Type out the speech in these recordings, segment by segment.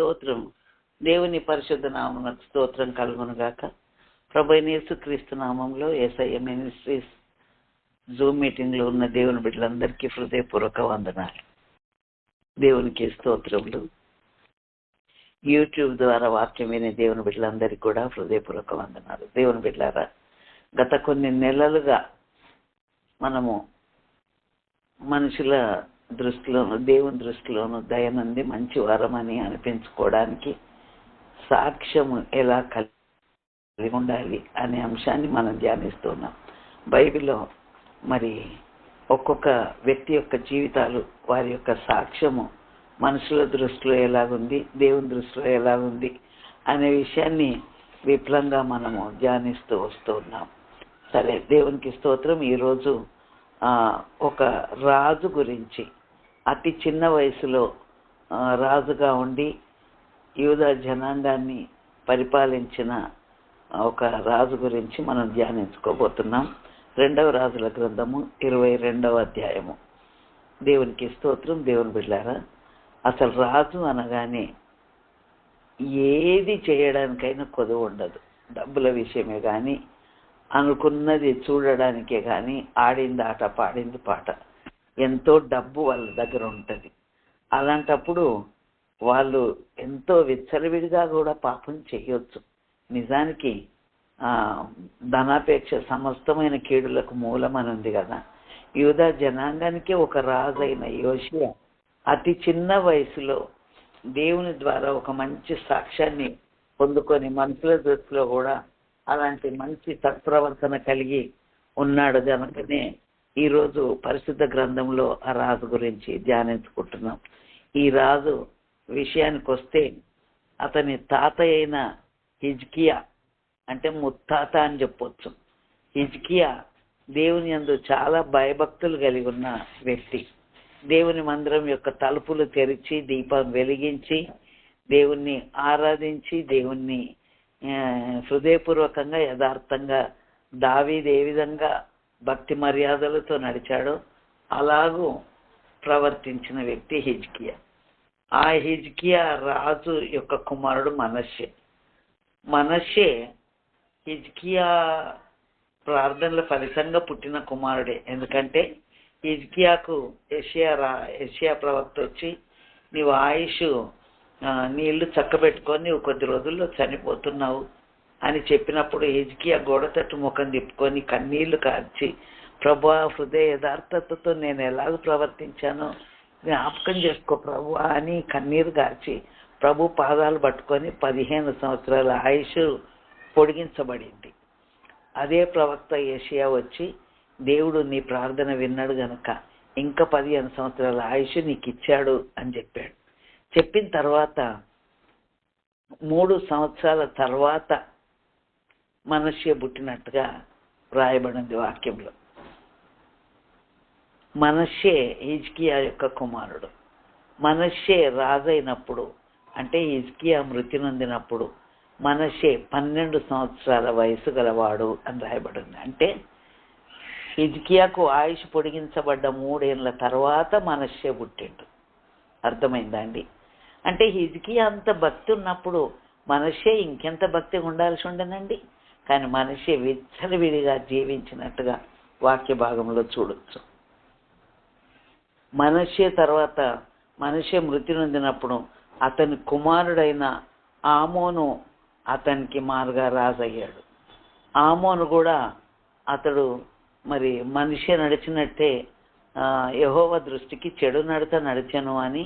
స్తోత్రం దేవుని పరిశుద్ధ నామమునకు స్తోత్రం కలుగును గాక ప్రభు క్రీస్తు నామంలో ఏసఐ మినిస్ట్రీస్ జూమ్ మీటింగ్లో ఉన్న దేవుని బిడ్డలందరికీ హృదయపూర్వక వందనాలు. దేవునికి స్తోత్రములు. యూట్యూబ్ ద్వారా వాక్యం వినే దేవుని బిడ్డలందరికీ కూడా హృదయపూర్వక వందనాలు. దేవుని బిడ్డలారా గత కొన్ని నెలలుగా మనము మనుషుల దృష్టిలోను దేవుని దృష్టిలోను దయనుంది మంచి వరం అని అనిపించుకోవడానికి సాక్ష్యము ఎలా కలిగి ఉండాలి అనే అంశాన్ని మనం ధ్యానిస్తున్నాం. బైబిల్లో మరి ఒక్కొక్క వ్యక్తి యొక్క జీవితాలు వారి యొక్క సాక్ష్యము మనుషుల దృష్టిలో ఎలాగుంది దేవుని దృష్టిలో ఎలాగుంది అనే విషయాన్ని విపులంగా మనము ధ్యానిస్తూ వస్తూ ఉన్నాం సరే దేవునికి స్తోత్రం. ఈరోజు ఒక రాజు గురించి అతి చిన్న వయసులో రాజుగా ఉండి యూద జనాంగాన్ని పరిపాలించిన ఒక రాజు గురించి మనం ధ్యానించుకోబోతున్నాం. రెండవ రాజుల గ్రంథము ఇరవై రెండవ అధ్యాయము. దేవునికి స్తోత్రం దేవుని బిళ్ళారా అసలు రాజు అనగానే ఏది చేయడానికైనా కొదవ ఉండదు. డబ్బుల విషయమే కానీ అనుకున్నది చూడడానికే కానీ ఆడింది ఆట పాడింది పాట. ఎంతో డబ్బు వాళ్ళ దగ్గర ఉంటుంది. అలాంటప్పుడు వాళ్ళు ఎంతో విచ్చలవిడిగా కూడా పాపం చేయొచ్చు. నిజానికి ధనాపేక్ష సమస్తమైన కీడులకు మూలం అని ఉంది కదా. యూదా జనాంగానికి ఒక రాజైన యోషియా అతి చిన్న వయసులో దేవుని ద్వారా ఒక మంచి సాక్ష్యాన్ని పొందుకొని మనుషుల దృష్టిలో కూడా అలాంటి మంచి సత్ప్రవర్తన కలిగి ఉన్నాడు కనుకనే ఈరోజు పరిశుద్ధ గ్రంథంలో ఆ రాజు గురించి ధ్యానించుకుంటున్నాం. ఈ రాజు విషయానికి వస్తే అతని తాత అయిన హిజ్కియా అంటే ముత్తాత అని చెప్పొచ్చు. హిజ్కియా దేవుని యందు చాలా భయభక్తులు కలిగి ఉన్న వ్యక్తి. దేవుని మందిరం యొక్క తలుపులు తెరిచి దీపం వెలిగించి దేవుణ్ణి ఆరాధించి దేవుణ్ణి హృదయపూర్వకంగా యథార్థంగా దావీది ఏ విధంగా భక్తి మర్యాదలతో నడిచాడో అలాగూ ప్రవర్తించిన వ్యక్తి హిజ్కియా. ఆ హిజ్కియా రాజు యొక్క కుమారుడు మనషే మనషే హిజ్కియా ప్రార్థనల ఫలితంగా పుట్టిన కుమారుడే. ఎందుకంటే హిజ్కియాకు ఏషియా రా ఏషియా ప్రవక్త వచ్చి నీవు ఆయుష్ నీళ్ళు చక్కబెట్టుకొని నువ్వు కొద్ది రోజుల్లో చనిపోతున్నావు. అని చెప్పినప్పుడు హిజ్కియా గోడ తట్టు ముఖం తిప్పుకొని కన్నీళ్ళు కార్చి ప్రభు హృదయ యథార్థతతో నేను ఎలాగ ప్రవర్తించానో జ్ఞాపకం చేసుకో ప్రభు అని కన్నీరు కార్చి ప్రభు పాదాలు పట్టుకొని పదిహేను సంవత్సరాల ఆయుష్ పొడిగించబడింది. అదే ప్రవక్త ఏషియా వచ్చి దేవుడు నీ ప్రార్థన విన్నాడు గనక ఇంకా పదిహేను సంవత్సరాల ఆయుష్ నీకు ఇచ్చాడు అని చెప్పాడు. చెప్పిన తర్వాత మూడు సంవత్సరాల తర్వాత మనస్య పుట్టినట్టుగా వ్రాయబడింది వాక్యంలో. మనషే హిజ్కియా యొక్క కుమారుడు. మనషే రాజైనప్పుడు అంటే హిజ్కియా మృతి నొందినప్పుడు మనషే పన్నెండు సంవత్సరాల వయసు గలవాడు అని రాయబడింది. అంటే హిజ్కియాకు ఆయుష్ పొడిగించబడ్డ మూడేళ్ళ తర్వాత మనషే పుట్టిండు. అర్థమైందా అండి? అంటే హిజ్కియా అంత భక్తి ఉన్నప్పుడు మనషే ఇంకెంత భక్తి ఉండాల్సి ఉండనండి? కానీ మనిషి విచ్చలవిడిగా జీవించినట్టుగా వాక్య భాగంలో చూడొచ్చు. మనిషి తర్వాత మనిషి మృతి నొందినప్పుడు అతని కుమారుడైన ఆమోను అతనికి మారుగా రాజయ్యాడు. ఆమోను కూడా అతడు మరి మనిషి నడిచినట్టే యహోవ దృష్టికి చెడు నడత నడిచాను అని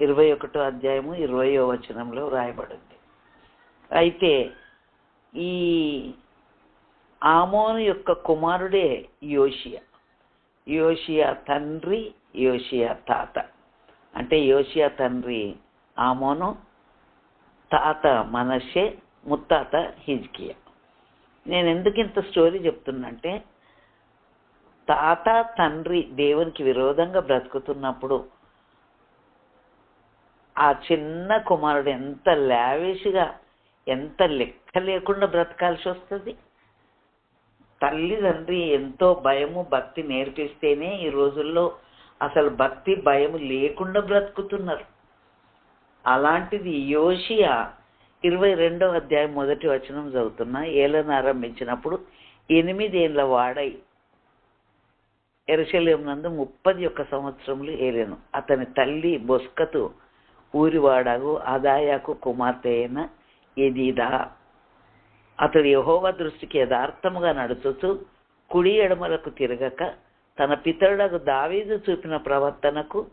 ఇరవై ఒకటో అధ్యాయము ఇరవయో వచనంలో రాయబడింది. అయితే ఈ ఆమోను యొక్క కుమారుడే యోషియా. యోషియా తండ్రి యోషియా తాత. అంటే యోషియా తండ్రి ఆమోను తాత మనషే ముత్తాత హిజ్కియా. నేను ఎందుకు ఇంత స్టోరీ చెప్తున్నంటే తాత తండ్రి దేవునికి విరోధంగా బ్రతుకుతున్నప్పుడు ఆ చిన్న కుమారుడు ఎంత లావిష్గా ఎంత లెక్క లేకుండా బ్రతకాల్సి వస్తుంది? తల్లి తండ్రి ఎంతో భయము భక్తి నేర్పిస్తేనే ఈ రోజుల్లో అసలు భక్తి భయం లేకుండా బ్రతుకుతున్నారు. అలాంటిది యోషియా ఇరవై రెండో అధ్యాయం మొదటి వచనం చదువుతున్నా. ఏలను ఆరంభించినప్పుడు ఎనిమిదేళ్ళ వాడై ఎరుశల్యం నందు ముప్పది ఒక్క సంవత్సరములు ఏలేను. అతని తల్లి బొస్కతు ఊరివాడకు అదాయాకు కుమార్తె అయిన ఎదీదా అతడు యహోవ దృష్టికి యథార్థముగా నడుచుచు కుడి ఎడమలకు తిరగక తన పితరుడకు దావీదు చూపిన ప్రవర్తనకు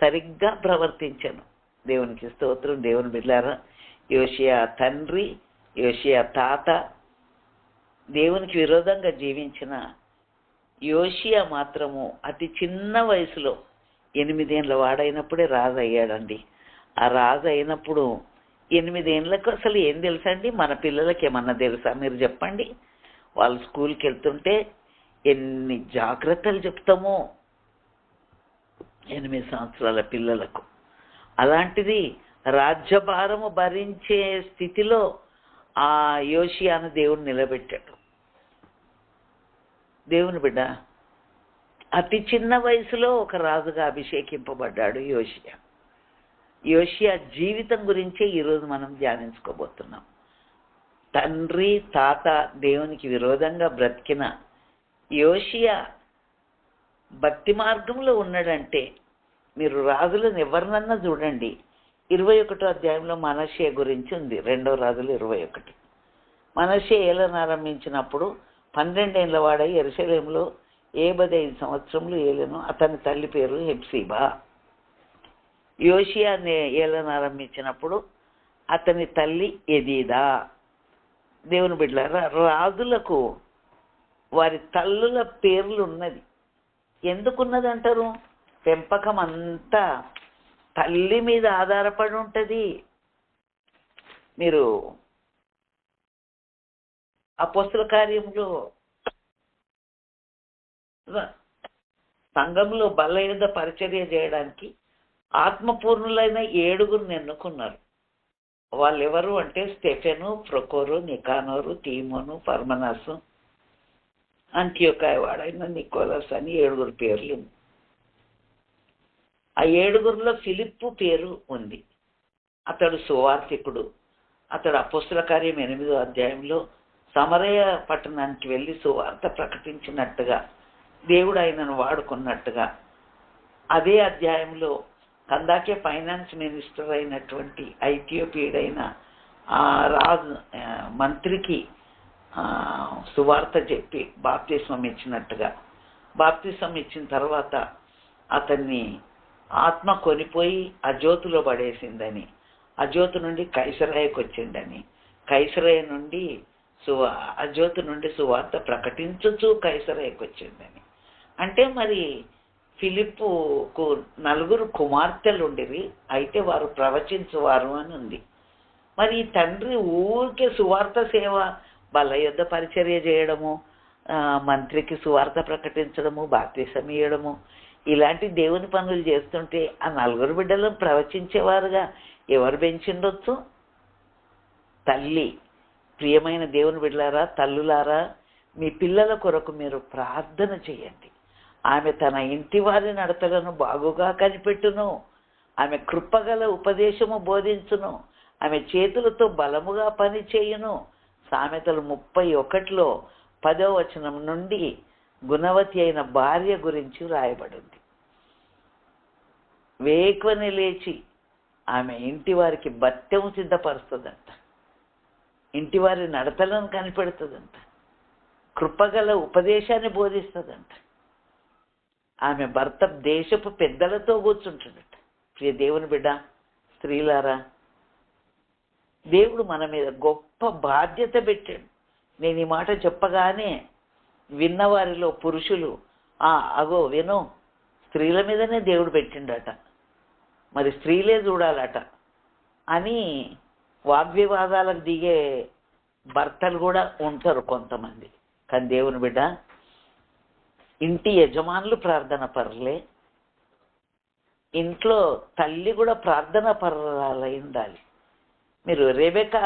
సరిగ్గా ప్రవర్తించను. దేవునికి స్తోత్రం. దేవుని బిడ్డారా యోషియా తండ్రి యోషియా తాత దేవునికి విరోధంగా జీవించిన యోషియా మాత్రము అతి చిన్న వయసులో ఎనిమిదేళ్ళ వాడైనప్పుడే రాజు అయ్యాడండి. ఆ రాజు అయినప్పుడు ఎనిమిదేళ్ళకు అసలు ఏం తెలుసండి? మన పిల్లలకి ఏమన్నా తెలుసా? మీరు చెప్పండి. వాళ్ళు స్కూల్కి వెళ్తుంటే ఎన్ని జాగ్రత్తలు చెప్తామో ఎనిమిది సంవత్సరాల పిల్లలకు. అలాంటిది రాజ్యభారము భరించే స్థితిలో ఆ యోషియాను దేవుడు నిలబెట్టాడు. దేవుని బిడ్డ అతి చిన్న వయసులో ఒక రాజుగా అభిషేకింపబడ్డాడు యోషియా యోషియా జీవితం గురించే ఈరోజు మనం ధ్యానించుకోబోతున్నాం. తండ్రి తాత దేవునికి విరోధంగా బ్రతికిన యోషియా భక్తి మార్గంలో ఉన్నాడంటే మీరు రాజులను ఎవరినన్నా చూడండి. ఇరవై ఒకటో అధ్యాయంలో మనషే గురించి ఉంది. రెండో రాజులు ఇరవై ఒకటి. మనషే ఏలను ఆరంభించినప్పుడు పన్నెండేళ్ళ వాడై ఎరుసలేంలో ఏ ఐదు సంవత్సరంలో ఏలను అతని తల్లి పేరు హెప్సీబా. యోషియా ఏలనారంభించినప్పుడు అతని తల్లి ఎదీదా దేవుని బిడ్డలారా రాజులకు వారి తల్లుల పేర్లు ఉన్నది ఎందుకున్నది అంటారు పెంపకం అంతా తల్లి మీద ఆధారపడి ఉంటుంది. మీరు అపోస్తుల కార్యంలో సంఘంలో బలయుద్ధ పరిచర్య చేయడానికి ఆత్మపూర్ణులైన ఏడుగురిని ఎన్నుకున్నారు. వాళ్ళు ఎవరు అంటే స్టెఫెను ప్రొకోరు నికానోరు తీమోను పర్మనాసు అంత్యోకాయ వాడైన నికోలస్ అని ఏడుగురు పేర్లు. ఆ ఏడుగురిలో ఫిలిప్పు పేరు ఉంది. అతడు సువార్థికుడు. అతడు అపుస్తుల కార్యం ఎనిమిదో అధ్యాయంలో సమరయ పట్టణానికి వెళ్ళి సువార్త ప్రకటించినట్టుగా దేవుడు ఆయనను వాడుకున్నట్టుగా అదే అధ్యాయంలో అందాకే ఫైనాన్స్ మినిస్టర్ అయినటువంటి ఐథియోపియుడైన ఆ రాజు ఆ, మంత్రికి సువార్త చెప్పి బాప్తిస్మం ఇచ్చినట్టుగా. బాప్తిస్మం ఇచ్చిన తర్వాత అతన్ని ఆత్మ కొనిపోయి అజ్యోతిలో పడేసిందని అజ్యోతి నుండి కైసరాయకు వచ్చిందని కైసరాయ నుండి సువా అజ్యోతి నుండి సువార్త ప్రకటించుచు కైసరాయకు వచ్చిందని. అంటే మరి ఫిలిప్పుకు నలుగురు కుమార్తెలుండివి అయితే వారు ప్రవచించువారు అని ఉంది. మరి తండ్రి ఊరికే సువార్త సేవ బలయుద్ధ పరిచర్య చేయడము మంత్రికి సువార్త ప్రకటించడము బాప్తీసం ఇవ్వడము ఇలాంటి దేవుని పనులు చేస్తుంటే ఆ నలుగురు బిడ్డలను ప్రవచించేవారుగా ఎవరు పెంచిండొచ్చు తల్లి. ప్రియమైన దేవుని బిడ్డలారా తల్లులారా మీ పిల్లల కొరకు మీరు ప్రార్థన చేయండి. ఆమె తన ఇంటి వారి నడతలను బాగుగా కనిపెట్టును. ఆమె కృపగల ఉపదేశము బోధించును. ఆమె చేతులతో బలముగా పని చేయును. సామెతలు ముప్పై ఒకటిలో పదో వచనం నుండి గుణవతి అయిన భార్య గురించి వ్రాయబడింది. వేకువని లేచి ఆమె ఇంటి వారికి భత్యము సిద్ధపరుస్తుందంట. ఇంటి వారి నడతలను కనిపెడుతుందంట. కృపగల ఉపదేశాన్ని బోధిస్తుందంట. ఆమె భర్త దేశపు పెద్దలతో కూర్చుంటుందట. ప్రియ దేవుని బిడ్డ స్త్రీలారా దేవుడు మన మీద గొప్ప బాధ్యత పెట్టాడు. నేను ఈ మాట చెప్పగానే విన్నవారిలో పురుషులు ఆ అగో విను స్త్రీల మీదనే దేవుడు పెట్టిండట. మరి స్త్రీలే చూడాలట. అని వాగ్వివాదాలకు దిగే భర్తలు కూడా ఉంటారు కొంతమంది. కానీ దేవుని బిడ్డ ఇంటి యజమానులు ప్రార్థన పరలే ఇంట్లో తల్లి కూడా ప్రార్థన పరురాలై ఉండాలి మీరు రేబేక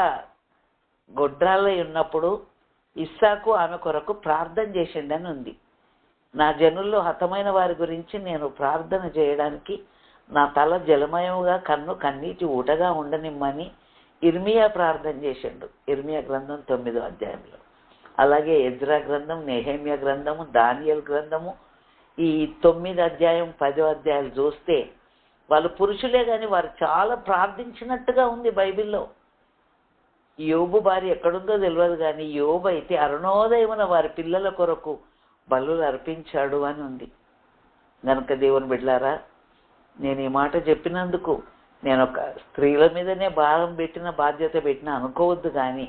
గొడ్రాలై ఉన్నప్పుడు ఇస్సాకు ఆమె కొరకు ప్రార్థన చేసిండని ఉంది. నా జనుల్లో హతమైన వారి గురించి నేను ప్రార్థన చేయడానికి నా తల జలమయముగా కన్ను కన్నీటి ఊటగా ఉండనిమ్మని ఇర్మియా ప్రార్థన చేసిండు ఇర్మియా గ్రంథం తొమ్మిదో అధ్యాయంలో. అలాగే ఎజ్రా గ్రంథం నెహేమియా గ్రంథము దానియల్ గ్రంథము. ఈ తొమ్మిది అధ్యాయం పదో అధ్యాయాలు చూస్తే వాళ్ళు పురుషులే కానీ వారు చాలా ప్రార్థించినట్టుగా ఉంది బైబిల్లో. యోబు భార్య ఎక్కడుందో తెలియదు కానీ యోబు అయితే అరుణోదయమున వారి పిల్లల కొరకు బలు అర్పించాడు అని ఉంది. కనుక దేవుని బిడ్డారా నేను ఈ మాట చెప్పినందుకు నేను ఒక స్త్రీల మీదనే భారం పెట్టిన బాధ్యత పెట్టిన అనుకోవద్దు కానీ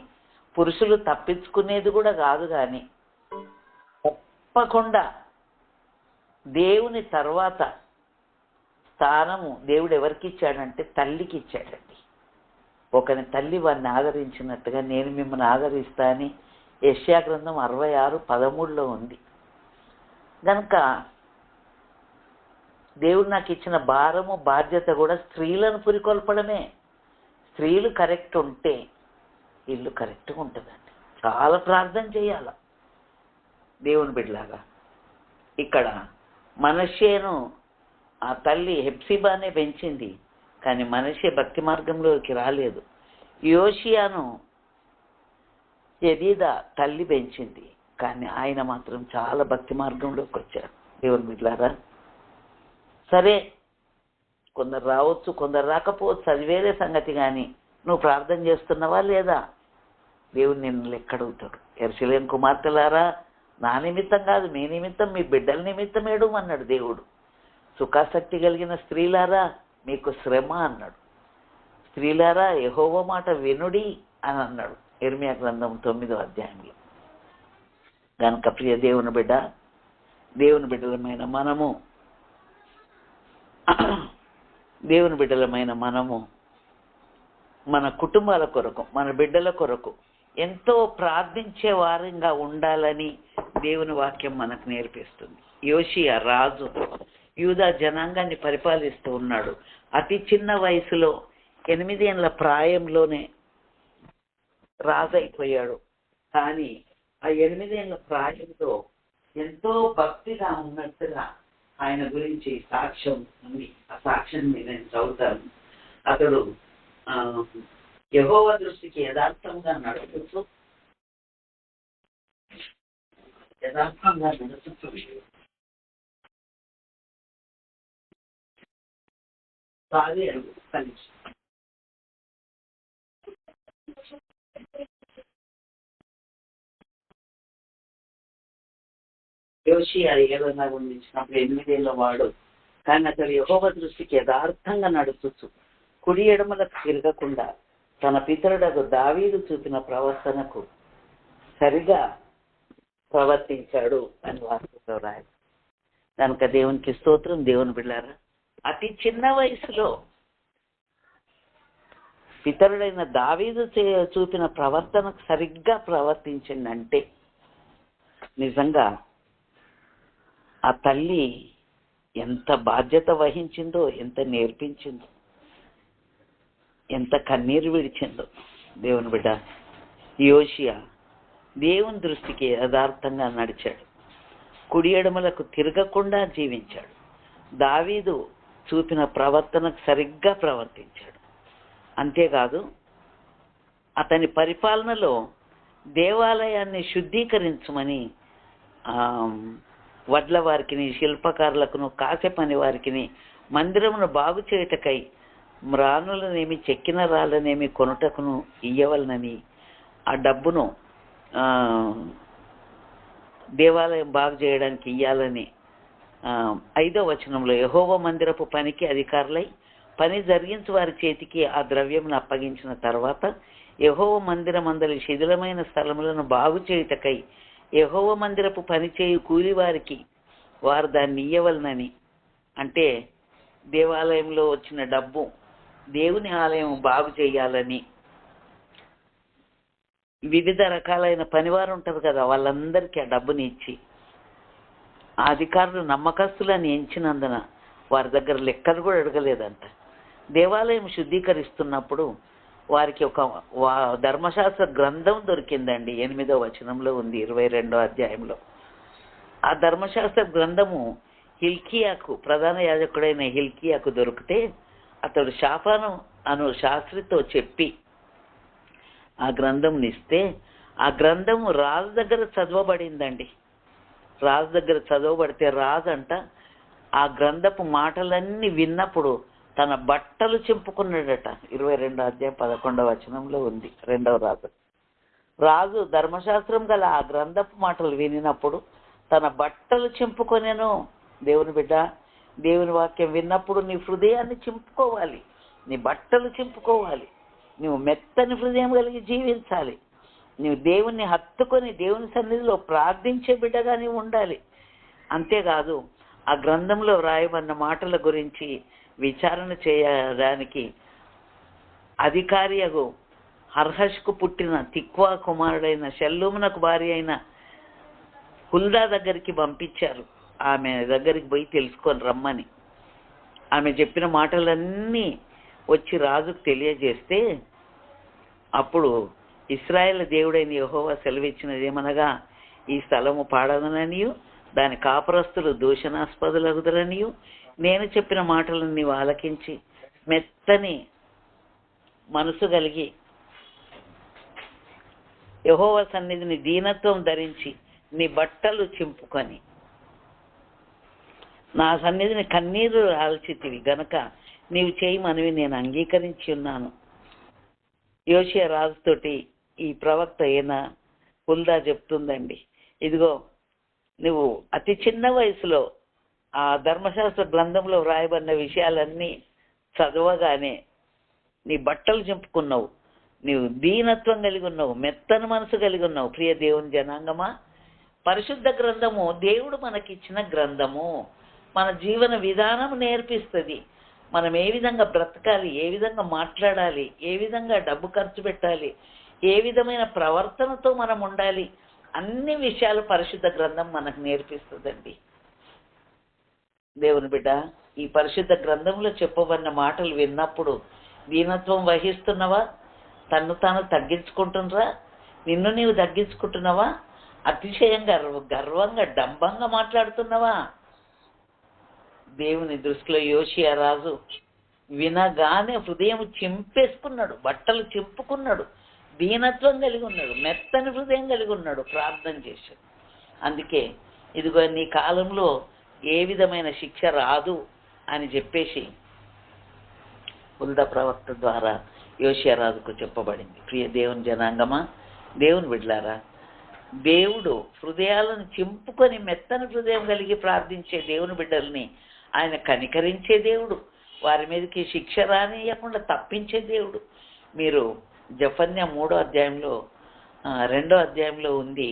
పురుషులు తప్పించుకునేది కూడా కాదు కానీ తప్పకుండా దేవుని తర్వాత స్థానము దేవుడు ఎవరికి ఇచ్చాడంటే తల్లికి ఇచ్చాడండి. ఒకని తల్లి వారిని ఆదరించినట్టుగా నేను మిమ్మల్ని ఆదరిస్తా అని యష్యా గ్రంథం అరవై ఆరు పదమూడులో ఉంది. కనుక దేవుడు నాకు ఇచ్చిన భారము బాధ్యత కూడా స్త్రీలను పురికొల్పడమే. స్త్రీలు కరెక్ట్ ఉంటే ఇల్లు కరెక్ట్గా ఉంటుందండి. చాలా ప్రార్థన చేయాల దేవుని బిడ్డలాగా. ఇక్కడ మనషేను ఆ తల్లి హెప్సిబానే పెంచింది కానీ మనిషి భక్తి మార్గంలోకి రాలేదు. యోషియాను ఎదీద తల్లి పెంచింది కానీ ఆయన మాత్రం చాలా భక్తి మార్గంలోకి వచ్చారు. దేవుని బిడ్డలారా సరే కొందరు రావచ్చు కొందరు రాకపోవచ్చు అది వేరే సంగతి కానీ నువ్వు ప్రార్థన చేస్తున్నావా లేదా? దేవుడు నిన్ను లెక్కడుగుతాడు. ఎర్సిలేని కుమార్తెలారా నా నిమిత్తం కాదు మీ నిమిత్తం మీ బిడ్డల నిమిత్తం ఏడుమన్నాడు దేవుడు. సుఖాసక్తి కలిగిన స్త్రీలారా మీకు శ్రమ అన్నాడు. స్త్రీలారా యహోవ మాట వినుడి అని అన్నాడు. ఎర్మియా గ్రంథం తొమ్మిదో అధ్యాయంలో. కనుక ప్రియ దేవుని బిడ్డ దేవుని బిడ్డలమైన మనము దేవుని బిడ్డలమైన మనము మన కుటుంబాల కొరకు మన బిడ్డల కొరకు ఎంతో ప్రార్థించే వారంగా ఉండాలని దేవుని వాక్యం మనకు నేర్పిస్తుంది. యోషియా రాజు యూదా జనాంగాన్ని పరిపాలిస్తూ ఉన్నాడు. అతి చిన్న వయసులో ఎనిమిదేళ్ళ ప్రాయంలోనే రాజైపోయాడు. కానీ ఆ ఎనిమిదేళ్ళ ప్రాయంలో ఎంతో భక్తిగా ఉన్నట్టుగా ఆయన గురించి సాక్ష్యం ఉంది. ఆ సాక్ష్యాన్ని నేను చదువుతాను. అతడు యహోవ దృష్టికి యథార్థంగా నడుపుతూ యథార్థంగా నడుపుతూ సాగాడు కలిసి యోషి అది ఏదన్నా గురించినప్పుడు ఎనిమిదేళ్ళ వాడు కానీ అతడు యహోవ దృష్టికి యథార్థంగా నడుచుచు కుడి ఎడమలకు తిరగకుండా తన పితరుడకు దావీదు చూపిన ప్రవర్తనకు సరిగా ప్రవర్తించాడు అని వాస్తవ రాయి కనుక దేవునికి స్తోత్రం దేవుని బిళ్ళారా? అతి చిన్న వయసులో పితరుడైన దావీదు చే- చూపిన ప్రవర్తనకు సరిగ్గా ప్రవర్తించిందంటే నిజంగా ఆ తల్లి ఎంత బాధ్యత వహించిందో ఎంత నేర్పించిందో ఎంత కన్నీరు విడిచిందో. దేవుని బిడ్డ యోషియా దేవుని దృష్టికి యథార్థంగా నడిచాడు. కుడి ఎడమలకు తిరగకుండా జీవించాడు. దావీదు చూపిన ప్రవర్తనకు సరిగ్గా ప్రవర్తించాడు. అంతేకాదు అతని పరిపాలనలో దేవాలయాన్ని శుద్ధీకరించమని వడ్ల వారికిని శిల్పకారులకును కాసే పని వారికిని మందిరమును బాగు చేయుటకై మ్రానులనేమి చెక్కిన రాళ్ళనేమి కొనుటకును ఇయ్యవలనని ఆ డబ్బును దేవాలయం బాగు చేయడానికి ఇయ్యాలని ఐదో వచనంలో యహోవ మందిరపు పనికి అధికారులై పని జరిగించు వారి చేతికి ఆ ద్రవ్యమును అప్పగించిన తర్వాత యహోవ మందిరం అందరి శిథిలమైన స్థలములను బాగు చేయుటకై యహోవ మందిరపు పని చేయు కూలి వారికి వారు దాన్ని ఇయ్యవలనని. అంటే దేవాలయంలో వచ్చిన డబ్బు దేవుని ఆలయం బాగు చేయాలని వివిధ రకాలైన పనివారు ఉంటారు కదా వాళ్ళందరికీ ఆ డబ్బుని ఇచ్చి ఆ అధికారులు నమ్మకస్తులని ఎంచినందున వారి దగ్గర లెక్కలు కూడా అడగలేదంట. దేవాలయం శుద్ధీకరిస్తున్నప్పుడు వారికి ఒక వా- ధర్మశాస్త్ర గ్రంథం దొరికిందండి ఎనిమిదో వచనంలో ఉంది ఇరవై రెండో అధ్యాయంలో. ఆ ధర్మశాస్త్ర గ్రంథము హిల్కియాకు ప్రధాన యాజకుడైన హిల్కియాకు దొరికితే అతడు శాపాను అను శాస్త్రితో చెప్పి ఆ గ్రంథం ఇస్తే ఆ గ్రంథం రాజు దగ్గర చదవబడిందండి. రాజు దగ్గర చదవబడితే రాజు అంట ఆ గ్రంథపు మాటలన్నీ విన్నప్పుడు తన బట్టలు చింపుకున్నాడట. ఇరవై రెండో అధ్యాయం పదకొండవ వచనంలో ఉంది రెండవ రాజు. రాజు ధర్మశాస్త్రం గల ఆ గ్రంథపు మాటలు వినినప్పుడు తన బట్టలు చింపుకొనేను. దేవుని బిడ్డ దేవుని వాక్యం విన్నప్పుడు నీ హృదయాన్ని చింపుకోవాలి. నీ బట్టలు చింపుకోవాలి. నువ్వు మెత్తని హృదయం కలిగి జీవించాలి. నువ్వు దేవుణ్ణి హత్తుకొని దేవుని సన్నిధిలో ప్రార్థించే బిడ్డగా నీవు ఉండాలి. అంతేకాదు ఆ గ్రంథంలో వ్రాయబడిన మాటల గురించి విచారణ చేయడానికి అధికారియగు హర్హష్కు పుట్టిన తిక్వా కుమారుడైన షల్లూమునకు భార్య అయిన హుల్దా దగ్గరికి పంపించారు. ఆమె దగ్గరికి పోయి తెలుసుకొని రమ్మని. ఆమె చెప్పిన మాటలన్నీ వచ్చి రాజుకు తెలియజేస్తే అప్పుడు ఇస్రాయేల్ దేవుడైన యహోవా సెలవిచ్చినది ఏమనగా ఈ స్థలము పాడదననియు దాని కాపురస్తులు దూషణాస్పదులగుదలనియు నేను చెప్పిన మాటలను నీవు ఆలకించి మెత్తని మనసు కలిగి యహోవ సన్నిధిని దీనత్వం ధరించి నీ బట్టలు చింపుకొని నా సన్నిధిని కన్నీరు ఆల్చితివి గనక నీవు చేయమనివి నేను అంగీకరించి ఉన్నాను. యోషియా రాజుతోటి ఈ ప్రవక్త అయిన హుల్దా చెప్తుందండి. ఇదిగో నువ్వు అతి చిన్న వయసులో ఆ ధర్మశాస్త్ర గ్రంథంలో వ్రాయబడిన విషయాలన్నీ చదవగానే నీ బట్టలు చింపుకున్నావు. నీవు దీనత్వం కలిగి ఉన్నావు. మెత్తని మనసు కలిగి ఉన్నావు. ప్రియ దేవుని జనాంగమా పరిశుద్ధ గ్రంథము దేవుడు మనకిచ్చిన గ్రంథము. మన జీవన విధానం నేర్పిస్తుంది. మనం ఏ విధంగా బ్రతకాలి ఏ విధంగా మాట్లాడాలి ఏ విధంగా డబ్బు ఖర్చు పెట్టాలి ఏ విధమైన ప్రవర్తనతో మనం ఉండాలి అన్ని విషయాలు పరిశుద్ధ గ్రంథం మనకు నేర్పిస్తుందండి. దేవుని బిడ్డ ఈ పరిశుద్ధ గ్రంథంలో చెప్పబడిన మాటలు విన్నప్పుడు దీనత్వం వహిస్తున్నవా? తన్ను తాను తగ్గించుకుంటున్నరా? నిన్ను నీవు తగ్గించుకుంటున్నావా? అతిశయంగా గర్వంగా డంబంగా మాట్లాడుతున్నావా? దేవుని దృష్టిలో యోషియా రాజు వినగానే హృదయం చింపేసుకున్నాడు బట్టలు చింపుకున్నాడు దీనత్వం కలిగి ఉన్నాడు మెత్తని హృదయం కలిగి ఉన్నాడు ప్రార్థన చేశాడు. అందుకే ఇదిగో నీ కాలంలో ఏ విధమైన శిక్ష రాదు అని చెప్పేసి ఉల్ద ప్రవక్త ద్వారా యోషియారాజుకు చెప్పబడింది. ప్రియ దేవుని జనాంగమా దేవుని బిడ్లారా దేవుడు హృదయాలను చింపుకొని మెత్తని హృదయం కలిగి ప్రార్థించే దేవుని బిడ్డల్ని ఆయన కనికరించే దేవుడు. వారి మీదకి శిక్ష రానియకుండా తప్పించే దేవుడు. మీరు జఫన్య మూడో అధ్యాయంలో రెండో అధ్యాయంలో ఉంది.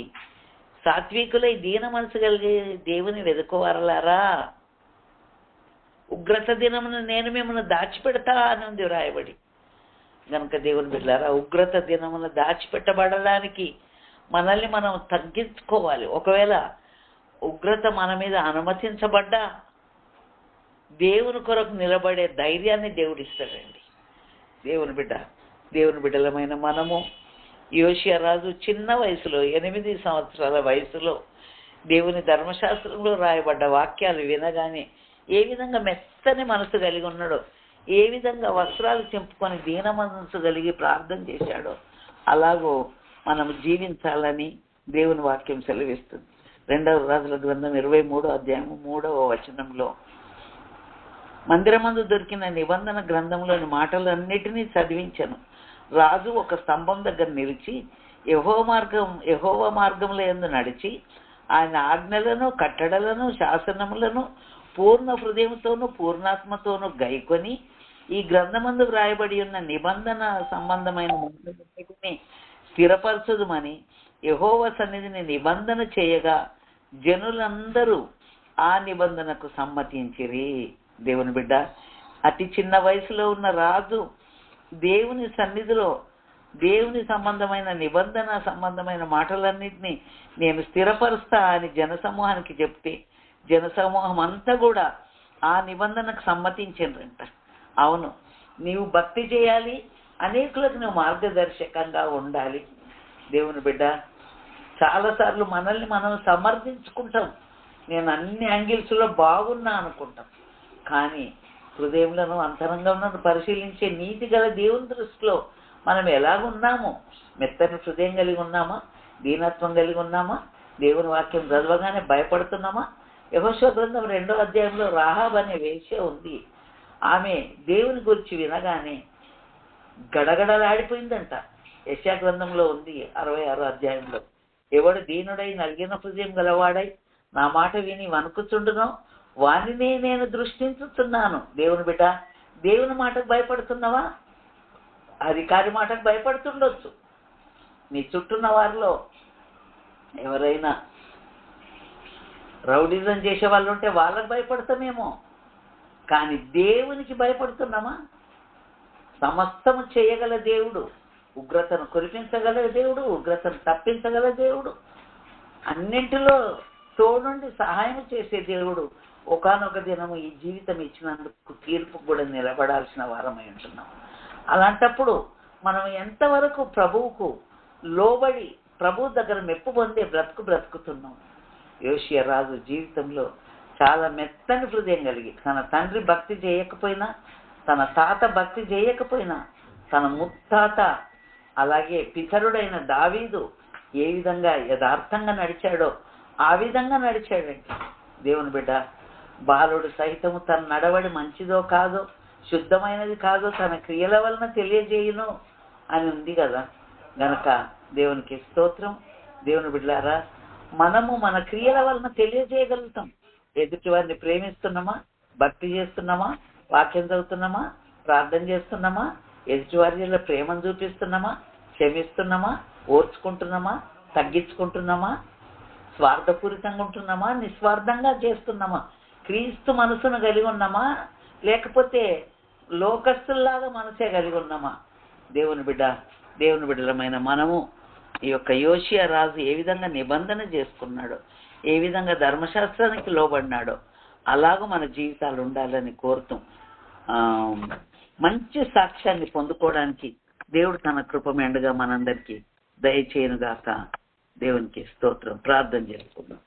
సాత్వికులై దీన మనసు కలిగే దేవుని వెదుకోవరలారా? ఉగ్రత దినమున నేను మిమ్మల్ని దాచిపెడతా అని ఉంది రాయబడి కనుక దేవుని బిడ్డారా ఉగ్రత దినమున దాచిపెట్టబడడానికి మనల్ని మనం తగ్గించుకోవాలి. ఒకవేళ ఉగ్రత మన మీద అనుమతించబడ్డా దేవుని కొరకు నిలబడే ధైర్యాన్ని దేవుడిస్తాడండి దేవుని బిడ్డ దేవుని బిడ్డలమైన మనము యోషియారాజు చిన్న వయసులో ఎనిమిది సంవత్సరాల వయసులో దేవుని ధర్మశాస్త్రంలో రాయబడ్డ వాక్యాలు వినగానే ఏ విధంగా మెత్తని మనసు కలిగి ఉన్నాడో ఏ విధంగా వస్త్రాలు చెంపుకొని దీన మనసు కలిగి ప్రార్థన చేశాడో అలాగో మనం జీవించాలని దేవుని వాక్యం సెలవిస్తుంది. రెండవ రాజుల గ్రంథం ఇరవై మూడో అధ్యాయం మూడవ వచనంలో మందిరమందు దొరికిన నిబంధన గ్రంథంలోని మాటలన్నిటినీ చదివించను. రాజు ఒక స్తంభం దగ్గర నిలిచి యహో మార్గం యహోవ మార్గంలో ఎందు నడిచి ఆయన ఆజ్ఞలను కట్టడలను శాసనములను పూర్ణ హృదయంతోనూ పూర్ణాత్మతోనూ గైకొని ఈ గ్రంథమందు వ్రాయబడి ఉన్న నిబంధన సంబంధమైన మాటలన్నిటినీ స్థిరపరచదుమని యహోవ సన్నిధిని నిబంధన చేయగా జనులందరూ ఆ నిబంధనకు సమ్మతించిరి. దేవుని బిడ్డ. అతి చిన్న వయసులో ఉన్న రాజు దేవుని సన్నిధిలో దేవుని సంబంధమైన నిబంధన సంబంధమైన మాటలన్నింటినీ నేను స్థిరపరుస్తా అని జనసమూహానికి చెప్తే జనసమూహం అంతా కూడా ఆ నిబంధనకు సమ్మతించిండ్రంట. అవును నీవు భక్తి చేయాలి అనేకులకు నువ్వు మార్గదర్శకంగా ఉండాలి. దేవుని బిడ్డ చాలాసార్లు మనల్ని మనం సమర్థించుకుంటాం. నేను అన్ని యాంగిల్స్లో బాగున్నా అనుకుంటాం. కానీ హృదయంలో అంతరంగంలో పరిశీలించే నీతి గల దేవుని దృష్టిలో మనం ఎలాగున్నాము మెత్తని హృదయం కలిగి ఉన్నామా? దీనత్వం కలిగి ఉన్నామా? దేవుని వాక్యం చదవగానే భయపడుతున్నామా? యహోశ గ్రంథం రెండో అధ్యాయంలో రాహాబ్ అనే వేశ్య ఉంది. ఆమె దేవుని గురించి వినగానే గడగడలాడిపోయిందంట. యశా గ్రంథంలో ఉంది అరవై ఆరో అధ్యాయంలో. ఎవడు దీనుడై నలిగిన హృదయం గలవాడై నా మాట విని వణుకుచుండునో? వానినే నేను దృష్టించుతున్నాను. దేవుని బిడ్డ దేవుని మాటకు భయపడుతున్నావా? అధికారి మాటకు భయపడుతుండొచ్చు. నీ చుట్టూన్న వారిలో ఎవరైనా రౌడిజం చేసే వాళ్ళు ఉంటే వాళ్ళకు భయపడతామేమో. కానీ దేవునికి భయపడుతున్నామా? సమస్తము చేయగల దేవుడు ఉగ్రతను కురిపించగల దేవుడు ఉగ్రతను తప్పించగల దేవుడు. అన్నింటిలో తోడుండి సహాయం చేసే దేవుడు ఒకనొక దినము ఈ జీవితం ఇచ్చినందుకు తీర్పు కూడా నిలబడాల్సిన వారమై ఉంటున్నాం. అలాంటప్పుడు మనం ఎంతవరకు ప్రభువుకు లోబడి ప్రభు దగ్గర మెప్పు పొందే బ్రతుకు బ్రతుకుతున్నాం? యోషియ రాజు జీవితంలో చాలా మెత్తని హృదయం కలిగి తన తండ్రి భక్తి చేయకపోయినా తన తాత భక్తి చేయకపోయినా తన ముత్తాత అలాగే పితరుడైన దావీదు ఏ విధంగా యథార్థంగా నడిచాడో ఆ విధంగా నడిచాడండి దేవుని బిడ్డ బాలుడు సహితము తన నడవడి మంచిదో కాదో శుద్ధమైనది కాదో తన క్రియల వలన తెలియజేయును అని ఉంది కదా. గనక దేవునికి స్తోత్రం. దేవుని బిడ్డారా మనము మన క్రియల వలన తెలియజేయగలుగుతాం. ఎదుటి వారిని ప్రేమిస్తున్నామా? భక్తి చేస్తున్నామా? వాక్యం చదువుతున్నామా? ప్రార్థన చేస్తున్నామా? ఎదుటివారి ప్రేమను చూపిస్తున్నామా? క్షమిస్తున్నామా? ఓర్చుకుంటున్నామా? తగ్గించుకుంటున్నామా? స్వార్థపూరితంగా ఉంటున్నామా? నిస్వార్థంగా చేస్తున్నామా? క్రీస్తు మనసును కలిగి ఉన్నామా? లేకపోతే లోకస్తుల్లాగా మనసే కలిగి ఉన్నామా? దేవుని బిడ్డ దేవుని బిడ్డలమైన మనము ఈ యొక్క యోషియా రాజు ఏ విధంగా నిబంధన చేసుకున్నాడో ఏ విధంగా ధర్మశాస్త్రానికి లోబడినాడో అలాగూ మన జీవితాలు ఉండాలని కోరుతూ మంచి సాక్ష్యాన్ని పొందుకోవడానికి దేవుడు తన కృప మెండుగా మనందరికీ దయచేయనుగాక. దేవునికి స్తోత్రం. ప్రార్థన చేసుకుందాం.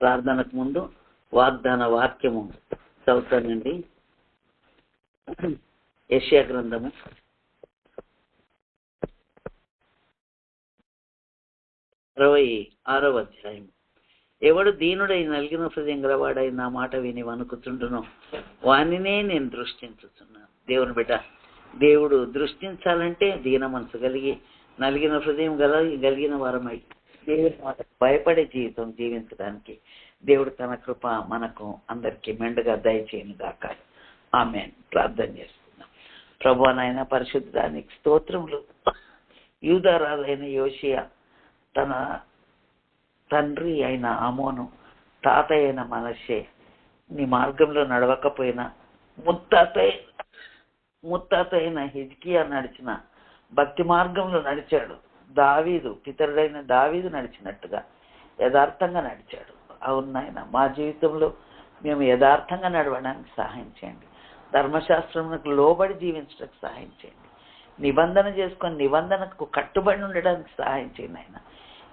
ప్రార్థనకు ముందు వాగ్దాన వాక్యము చదువుతానండి. యశ్యా గ్రంథము. అరవై ఆరవ అధ్యాయం ఎవడు దీనుడై నలిగిన హృదయం గలవాడై నా మాట విని వణుకుతుంటును వానినే నేను దృష్టించుతున్నాను దేవుని బిడ్డ దేవుడు దృష్టించాలంటే దీన మనసు కలిగి నలిగిన హృదయం గల కలిగిన వారమై దేవుడు భయపడే జీవితం జీవించడానికి దేవుడు తన కృప మనకు అందరికీ మెండుగా దయచేయను గాక. ఆమె ప్రార్థన చేస్తున్నాం ప్రభు నాయన పరిశుద్ధానికి స్తోత్రములు. యూదారాలైన యోషియా తన తండ్రి అయిన ఆమోను తాత అయిన మనషే నీ మార్గంలో నడవకపోయినా ముత్తాత ముత్తాత అయిన హిజ్కియా నడిచిన భక్తి మార్గంలో నడిచాడు. దావీదు పితరుడైన దావీదు నడిచినట్టుగా యథార్థంగా నడిచాడు. అవును నాయన మా జీవితంలో మేము యథార్థంగా నడవడానికి సహాయం చేయండి. ధర్మశాస్త్రమునకు లోబడి జీవించడానికి సహాయం చేయండి. నిబంధన చేసుకొని నిబంధనకు కట్టుబడి ఉండడానికి సహాయం చేయండి ఆయన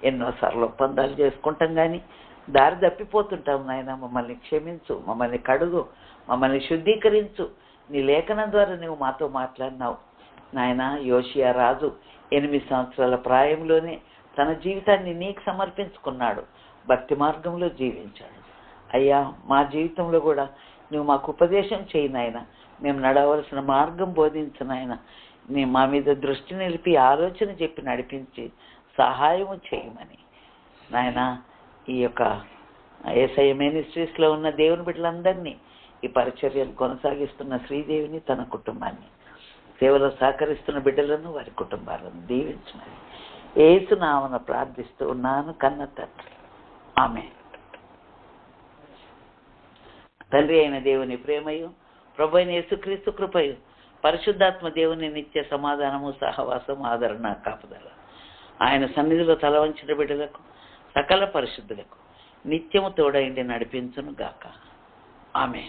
ఎన్నోసార్లు ఒప్పందాలు చేసుకుంటాం కానీ దారి తప్పిపోతుంటాం నాయన. మమ్మల్ని క్షమించు మమ్మల్ని కడుగు మమ్మల్ని శుద్ధీకరించు. నీ లేఖనం ద్వారా నువ్వు మాతో మాట్లాడినావు. నాయన యోషియా రాజు ఎనిమిది సంవత్సరాల ప్రాయంలోనే తన జీవితాన్ని నీకు సమర్పించుకున్నాడు. భక్తి మార్గంలో జీవించాడు. అయ్యా మా జీవితంలో కూడా నువ్వు మాకు ఉపదేశం చేయి నాయన. మేము నడవలసిన మార్గం బోధించు నాయన. నీ మా మీద దృష్టి నిలిపి ఆలోచన చెప్పి నడిపించి సహాయము చేయమని. నాయన ఈ యొక్క ఏసఐ మినిస్ట్రీస్లో ఉన్న దేవుని బిడ్డలందరినీ ఈ పరిచర్యలు కొనసాగిస్తున్న శ్రీదేవిని తన కుటుంబాన్ని సేవలో సహకరిస్తున్న బిడ్డలను వారి కుటుంబాలను దీవించమని. ఏసునామన ప్రార్థిస్తూ ఉన్నాను కన్న తండ్రి. ఆమె తండ్రి అయిన దేవుని ప్రేమయు ప్రభు అయిన యేసుక్రీస్తు కృపయు పరిశుద్ధాత్మ దేవుని నిత్య సమాధానము సహవాసం ఆదరణ కాపుదల. ఆయన సన్నిధిలో తల వంచిన బిడ్డలకు సకల పరిశుద్ధులకు నిత్యము తోడైండి నడిపించును గాక ఆమె